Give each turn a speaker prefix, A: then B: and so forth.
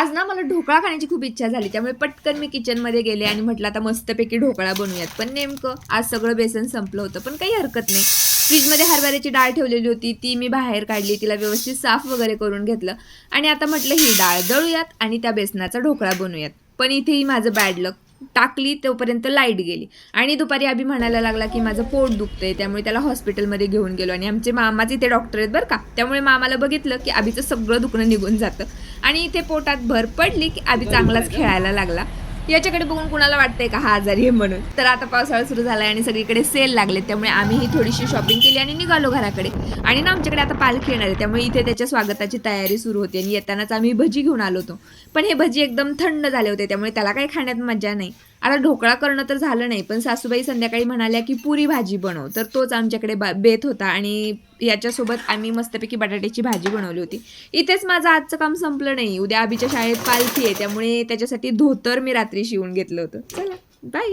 A: आज ना मला ढोकळा खाण्याची खूप इच्छा झाली त्यामुळे पटकन मी किचनमध्ये गेले आणि म्हटलं आता मस्तपैकी ढोकळा बनवूयात. पण नेमकं आज सगळं बेसन संपलं होतं पण काही हरकत नाही. फ्रीजमध्ये हरभऱ्याची डाळ ठेवलेली होती ती मी बाहेर काढली तिला व्यवस्थित साफ वगैरे करून घेतलं. आणि आता म्हटलं ही डाळ दळूयात आणि त्या बेसनाचा ढोकळा बनवूयात. पण इथेही माझं बॅड लक टाकली तोपर्यंत लाइट गेली. आणि दुपारी अभि म्हणायला लागला की माझं पोट दुखतंय त्यामुळे त्याला हॉस्पिटलमध्ये घेऊन गेलो. आणि आमचे मामाच इथे डॉक्टर आहेत बरं का. त्यामुळे मामाला बघितलं की अभिचं सगळं दुखणं निघून जातं. आणि इथे पोटात भर पडली की अभि चांगलाच खेळायला लागला. याच्याकडे बघून कुणाला वाटतंय का हा आजारी आहे म्हणून? तर आता पावसाळा सुरू झालाय आणि सगळीकडे सेल लागले त्यामुळे आम्हीही थोडीशी शॉपिंग केली आणि निघालो घराकडे. आणि ना आमच्याकडे आता पालखी येणार आहे त्यामुळे इथे त्याच्या स्वागताची तयारी सुरू होती आणि येतानाच आम्ही भजी घेऊन आलो होतो. पण हे भजी एकदम थंड झाले होते त्यामुळे त्याला काही खाण्यात मजा नाही. आता ढोकळा करणं तर झालं नाही पण सासूबाई संध्याकाळी म्हणाल्या की पुरी भाजी बनव. तर तोच आमच्याकडे बा- बेत होता आणि याच्यासोबत आम्ही मस्तपैकी बटाट्याची भाजी बनवली होती. इथेच माझं आजचं काम संपलं नाही. उद्या आबीच्या शाळेत पालखी आहे त्यामुळे त्याच्यासाठी धोतर मी रात्री शिवून घेतलं होतं. चला बाय